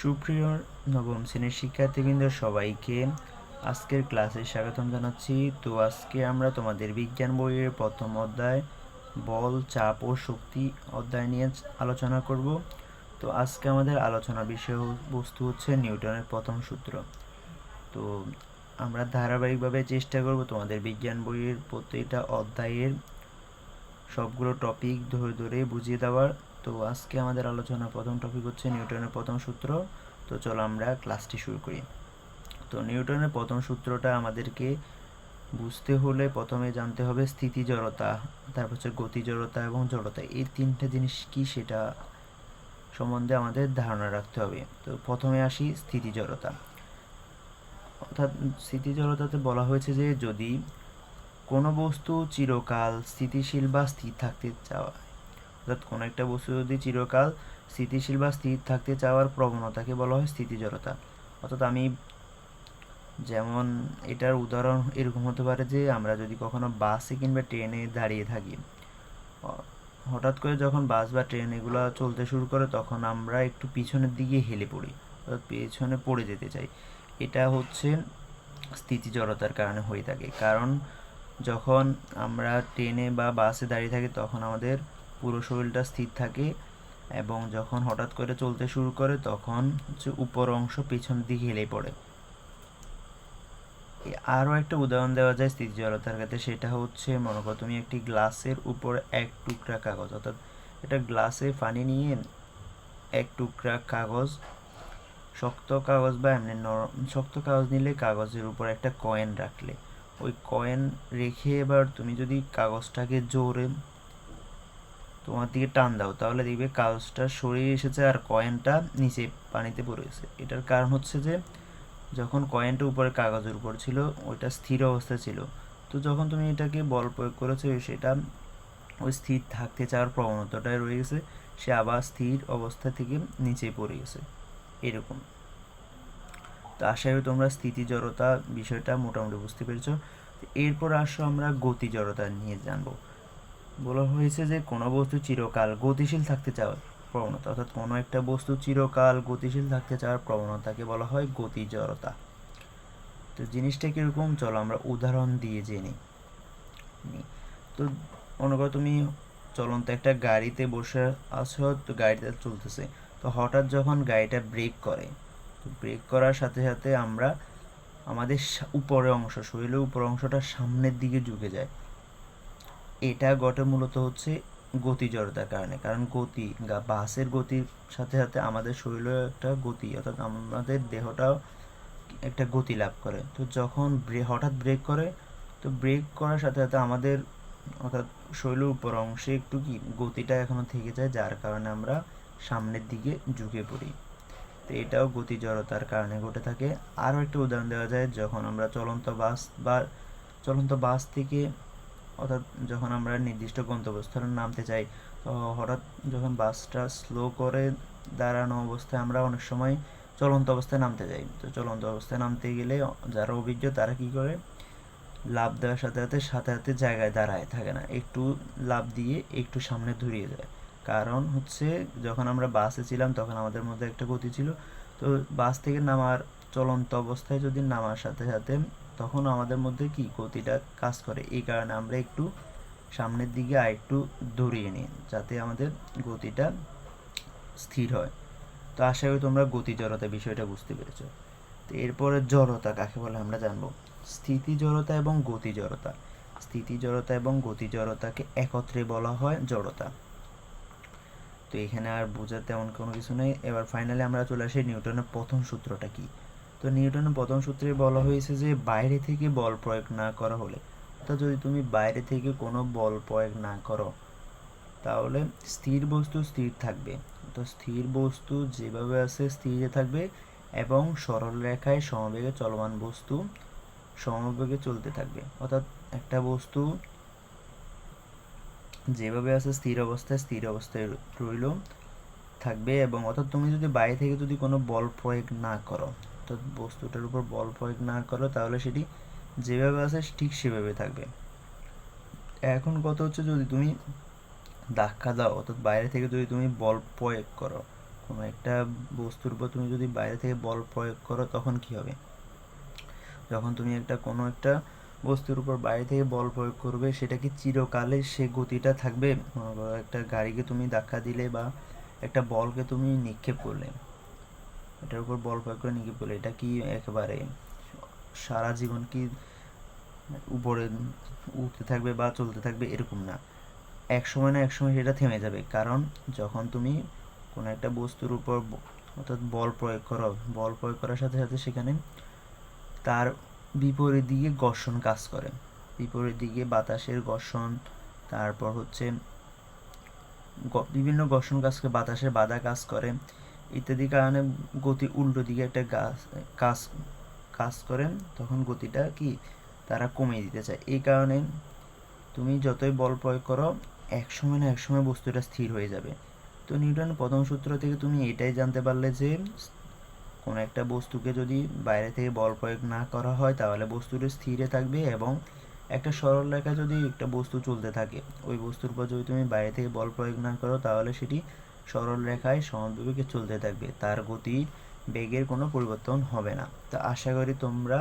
সুপ্রিয় নবম শ্রেণির শিক্ষার্থীবৃন্দ, সবাইকে আজকের ক্লাসে স্বাগতম জানাচ্ছি। তো আজকে আমরা তোমাদের বিজ্ঞান বইয়ের প্রথম অধ্যায়, বল, চাপ ও শক্তি অধ্যায় নিয়ে আলোচনা করব। তো আজকে আমাদের আলোচনা বিষয় বস্তু হচ্ছে নিউটনের প্রথম সূত্র। তো আমরা ধারাবাহিকভাবে চেষ্টা করব তোমাদের বিজ্ঞান বইয়ের প্রত্যেকটা অধ্যায়ের সবগুলো টপিক ধরে ধরে বুঝিয়ে দেওয়ার। তো আজকে আমাদের আলোচনার প্রথম টপিক হচ্ছে নিউটনের প্রথম সূত্র। তো চলো আমরা ক্লাসটি শুরু করি। তো নিউটনের প্রথম সূত্রটা আমাদেরকে বুঝতে হলে প্রথমে জানতে হবে স্থিতি জড়তা, তারপর হচ্ছে গতি জড়তা এবং জড়তা। এই তিনটা জিনিস কি সেটা সম্বন্ধে আমাদের ধারণা রাখতে হবে। তো প্রথমে আসি স্থিতি জড়তা। অর্থাৎ স্থিতি জড়তাতে বলা হয়েছে যে যদি কোনো বস্তু চিরকাল স্থিতিশীল বা স্থির থাকতে চাওয়া অর্থাৎ কোনো একটা বস্তু যদি চিরকাল স্থিতিশীল বা স্থির থাকতে চাওয়ার প্রবণতাকে বলা হয় স্থিতি জড়তা অর্থাৎ আমি যেমন এটার উদাহরণ এরকম হতে পারে যে, আমরা যদি কখনো বাসে কিংবা ট্রেনে দাঁড়িয়ে থাকি হঠাৎ করে যখন বাস বা ট্রেন এগুলো চলতে শুরু করে, তখন আমরা একটু পিছনের দিকে হেলে পড়ি, অর্থাৎ পেছনে পড়ে যেতে চাই। এটা হচ্ছে স্থিতি জড়তার কারণে হয়ে থাকে। কারণ যখন আমরা ট্রেনে বা বাসে দাঁড়িয়ে থাকি, তখন আমাদের পুরো শরীরটা স্থির থাকে এবং যখন হঠাৎ করে চলতে শুরু করে তখন হচ্ছে উপর অংশ পিছনের দিকে হেলে পড়ে। আরও একটা উদাহরণ দেওয়া যায় স্থিতি জড়তার ক্ষেত্রে, সেটা হচ্ছে মনে করো তুমি একটি গ্লাসের উপর এক টুকরা কাগজ, অর্থাৎ এটা গ্লাসে পানি নিয়ে এক টুকরা কাগজ, শক্ত কাগজ বা এমনি নরম, শক্ত কাগজ নিলে কাগজের উপর একটা কয়েন রাখলে। ওই কয়েন রেখে এবার তুমি যদি কাগজটাকে জোরে তোমার দিকে টান দাও, তাহলে দেখবে কাগজটা সরিয়ে এসেছে আর কয়েনটা নিচে পানিতে পড়ে গেছে। এটার কারণ হচ্ছে যে, যখন কয়েনটা উপরে কাগজের উপর ছিল, ওইটা স্থির অবস্থা ছিল। তো যখন তুমি এটাকে বল প্রয়োগ করেছ, সেটা ওই স্থির থাকতে চাওয়ার প্রবণতাটাই রয়ে গেছে, সে আবার স্থির অবস্থা থেকে নিচে পড়ে গেছে। এরকম। তো আশা করি তোমরা স্থিতি জড়তা বিষয়টা মোটামুটি বুঝতে পেরেছ। এরপর আসো আমরা গতি জড়তা নিয়ে জানব। বলা হয়েছে যে কোনো বস্তু চিরকাল গতিশীল থাকতে চাওয়ার প্রবণতা, অর্থাৎ কোনো একটা বস্তু চিরকাল গতিশীল থাকতে চাওয়ার প্রবণতাকে বলা হয় গতি জড়তা তো জিনিসটা কীরকম? চলো আমরা উদাহরণ দিয়ে জেনে তো মনে করো তুমি চলন্ত একটা গাড়িতে বসে আছো, তো গাড়িটা চলতেছে। তো হঠাৎ যখন গাড়িটা ব্রেক করে, তো ব্রেক করার সাথে সাথে আমরা আমাদের উপরের অংশ, শরীরের উপর অংশটা সামনের দিকে ঝুঁকে যায়। এটা ঘটে মূলত হচ্ছে গতি জড়তার কারণে। কারণ গতি বাসের গতির সাথে সাথে আমাদের শরীরেও একটা গতি, অর্থাৎ আমাদের দেহটাও একটা গতি লাভ করে। তো যখন হঠাৎ ব্রেক করে, তো ব্রেক করার সাথে সাথে আমাদের, অর্থাৎ শরীরের উপর অংশে একটু কি গতিটা এখনও থেকে যায়, যার কারণে আমরা সামনের দিকে ঝুঁকে পড়ি। তো এটাও গতি জড়তার কারণে ঘটে থাকে। আরও একটা উদাহরণ দেওয়া যায়, যখন আমরা চলন্ত বাস বা চলন্ত বাস থেকে অর্থাৎ যখন আমরা নির্দিষ্ট গন্তব্যস্থলে নামতে চাই, তো হঠাৎ যখন বাসটা স্লো করে দাঁড়ানো অবস্থায় আমরা অনেক সময় চলন্ত অবস্থায় নামতে যাই। তো চলন্ত অবস্থায় নামতে গেলে যারা অভিজ্ঞ তারা কি করে? লাভ দেওয়ার সাথে সাথে সাথে সাথে জায়গায় দাঁড়ায় থাকে না। একটু লাভ দিয়ে একটু সামনে ধরিয়ে যায় কারণ হচ্ছে যখন আমরা বাসে ছিলাম তখন আমাদের মধ্যে একটা গতি ছিল। তো বাস থেকে নামার চলন্ত অবস্থায় যদি নামার সাথে সাথে তখন আমাদের মধ্যে কি গতিটা কাজ করে? এই কারণে আমরা একটু সামনের দিকে আর একটু দৌড়িয়ে নিই, যাতে আমাদের গতিটা স্থির হয়। তো আশা করি তোমরা গতি জড়তা বিষয়টা বুঝতে পেরেছ। তো এরপরে জড়তা, কাকে বলে আমরা জানব? স্থিতি জড়তা এবং গতি জড়তা। স্থিতি জড়তা এবং গতি জড়তাকে একত্রে বলা হয় জড়তা। তো এখানে আর বোঝার তেমন কোনো কিছু নেই। এবার ফাইনালি আমরা চলে আসি নিউটনের প্রথম সূত্রটা কি? তো নিউটনের প্রথম সূত্রে বলা হয়েছে যে বাইরে থেকে বল প্রয়োগ না করা হলে অর্থাৎ যদি তুমি বাইরে থেকে কোনো বল প্রয়োগ না করো, তাহলে স্থির বস্তু স্থির থাকবে। তো স্থির বস্তু যেভাবে আছে স্থিরে থাকবে এবং সরল রেখায় সমবেগে চলমান বস্তু সমবেগে চলতে থাকবে। অর্থাৎ একটা বস্তু যেভাবে আছে স্থির অবস্থায় স্থির অবস্থায় রইল, থাকবে এবং অর্থাৎ তুমি যদি বাইরে থেকে যদি কোনো বল প্রয়োগ না করো অর্থাৎ বস্তুটার উপর বল প্রয়োগ না করো, তাহলে সেটি যেভাবে আছে ঠিক সেভাবে থাকবে। এখন কত হচ্ছে যদি তুমি ধাক্কা দাও, অর্থাৎ বাইরে থেকে যদি তুমি বল প্রয়োগ করো, কোনো একটা বস্তুর উপর তুমি যদি বাইরে থেকে বল প্রয়োগ করো, তখন কি হবে? যখন তুমি একটা কোনো একটা বস্তুর উপর বাইরে থেকে বল প্রয়োগ করবে, সেটা কি চিরকালে সে গতিটা থাকবে? একটা গাড়িকে তুমি ধাক্কা দিলে বা একটা বলকে তুমি নিক্ষেপ করলে। এটার উপর বল প্রয়োগ করে নিক্ষেপ করলে এটা কি একেবারে সারা জীবন কি উপরে উঠতে থাকবে বা চলতে থাকবে এরকম না। এক সময় না এক সময় সেটা থেমে যাবে। কারণ যখন তুমি কোনো একটা বস্তুর উপর অর্থাৎ বল প্রয়োগ করো, বল প্রয়োগ করার সাথে সাথে সেখানে তার বিপরীত দিকে ঘর্ষণ কাজ করে। বিপরীত দিকে বাতাসের ঘর্ষণ, তারপর হচ্ছে বিভিন্ন ঘর্ষণ কাজকে বাতাসের বাধা কাজ করে। ইত্যাদি কারণে গতি উল্টো দিকে একটা গাছ, কাজ কাজ করেন, তখন গতিটা কি? তারা কমিয়ে দিতে চায়। এই কারণে তুমি যতই বল প্রয়োগ করো এক সময় না এক সময় বস্তুটা স্থির হয়ে যাবে। তো নিউটনের প্রথম সূত্র থেকে তুমি এটাই জানতে পারলে যে, কোনো একটা বস্তুকে যদি বাইরে থেকে বল প্রয়োগ না করা হয়, তাহলে বস্তুটা স্থিরে থাকবে এবং একটা সরল রেখা যদি একটা বস্তু চলতে থাকে, ওই বস্তুর উপর যদি তুমি বাইরে থেকে বল প্রয়োগ না করো, তাহলে সেটি সরল রেখায় সমবেগে চলতে থাকবে। তার গতি বেগের কোনো পরিবর্তন হবে না। তো আশা করি তোমরা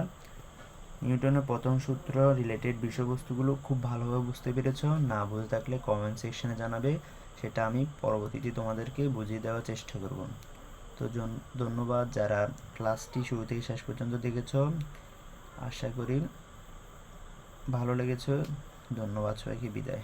নিউটনের প্রথম সূত্র রিলেটেড বিষয়বস্তুগুলো খুব ভালোভাবে বুঝতে পেরেছ। না বুঝে থাকলে কমেন্ট সেকশনে জানাবে। সেটা আমি পরবর্তীতে তোমাদেরকে বুঝিয়ে দেওয়ার চেষ্টা করব। তো ধন্যবাদ যারা ক্লাসটি শুরু থেকে শেষ পর্যন্ত দেখেছ। আশা করি ভালো লেগেছে। ধন্যবাদ সবাইকে, বিদায়।